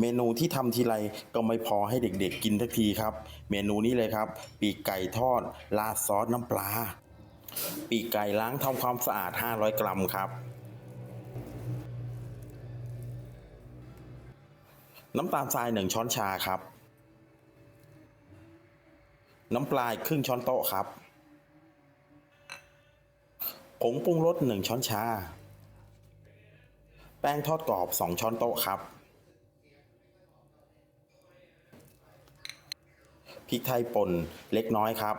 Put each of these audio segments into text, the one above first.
เมนูที่ทำทีไรก็ไม่พอให้เด็กๆกินทักทีครับ เมนูนี้เลยครับ ปีกไก่ทอดราดซอสน้ำปลา ปีกไก่ล้างทำความสะอาด 500 กรัมครับ น้ำตาลทราย 1 ช้อนชาครับ น้ำปลาครึ่งช้อนโต๊ะครับ ผงปรุงรส 1 ช้อนชา แป้งทอดกรอบ 2 ช้อนโต๊ะครับ พริกไทยป่นเล็กน้อยครับ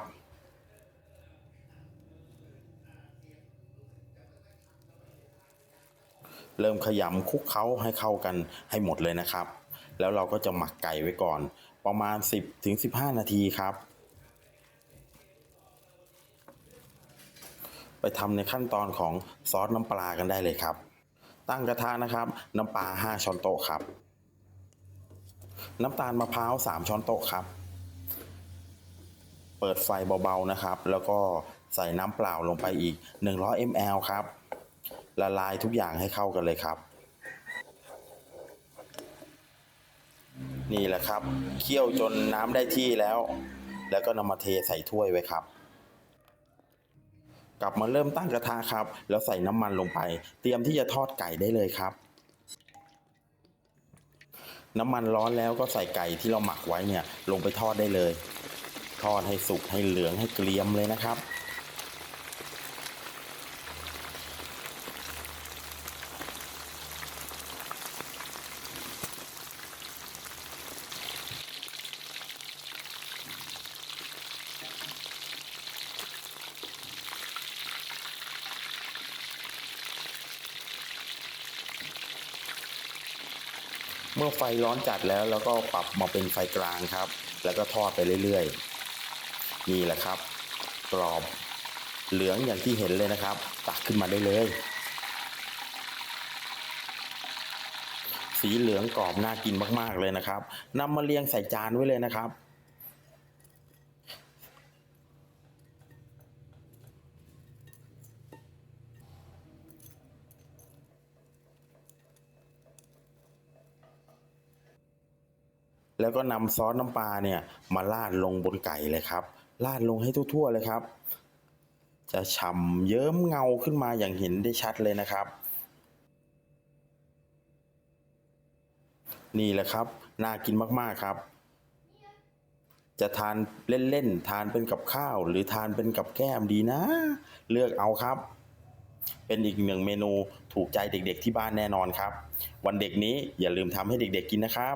เริ่มขยำคลุกเคล้าให้เข้ากันให้หมดเลยนะครับ แล้วเราก็จะหมักไก่ไว้ก่อน ประมาณ 10ถึง15 นาทีครับ ไปทำในขั้นตอนของซอสน้ำปลากันได้เลยครับ ตั้งกระทะนะครับ น้ำปลา 5 ช้อนโต๊ะครับ น้ำตาลมะพร้าว 3 ช้อนโต๊ะครับ เปิดไฟเบาๆนะครับ แล้วก็ใส่น้ำเปล่าลงไปอีก 100 ml ครับ ละลายทุกอย่างให้เข้ากันเลยครับ นี่แหละครับเคี่ยวจนน้ำได้ที่แล้ว แล้วก็นำมาเทใส่ถ้วยไว้ครับ กลับมาเริ่มตั้งกระทะครับ แล้วใส่น้ำมันลงไป เตรียมที่จะทอดไก่ได้เลยครับน้ำมันร้อนแล้วก็ใส่ไก่ที่เราหมักไว้เนี่ยลงไปทอดได้เลย ทอดให้สุกให้เหลืองให้เกรียมเลยนะครับ เมื่อไฟร้อนจัดแล้วแล้วก็ปรับมาเป็นไฟกลางครับ แล้วก็ทอดไปเรื่อยๆ นี่แหละครับ กรอบเหลืองอย่างที่เห็นเลยนะครับ ตักขึ้นมาได้เลย สีเหลืองกรอบน่ากินมาก ๆ เลยนะครับนำมาเรียงใส่จานไว้เลยนะครับแล้วก็นำซอสน้ำปลาเนี่ยมาราดลงบนไก่เลยครับ ราดลงให้ทั่วๆเลยครับ จะฉ่ำเยิ้มเงาขึ้นมาอย่างเห็นได้ชัดเลยนะครับ นี่แหละครับ น่ากินมากๆครับ จะทานเล่นๆ ทานเป็นกับข้าว หรือทานเป็นกับแก้มดีนะ เลือกเอาครับ เป็นอีกหนึ่งเมนูถูกใจเด็กๆที่บ้านแน่นอนครับ วันเด็กนี้อย่าลืมทำให้เด็กๆกินนะครับ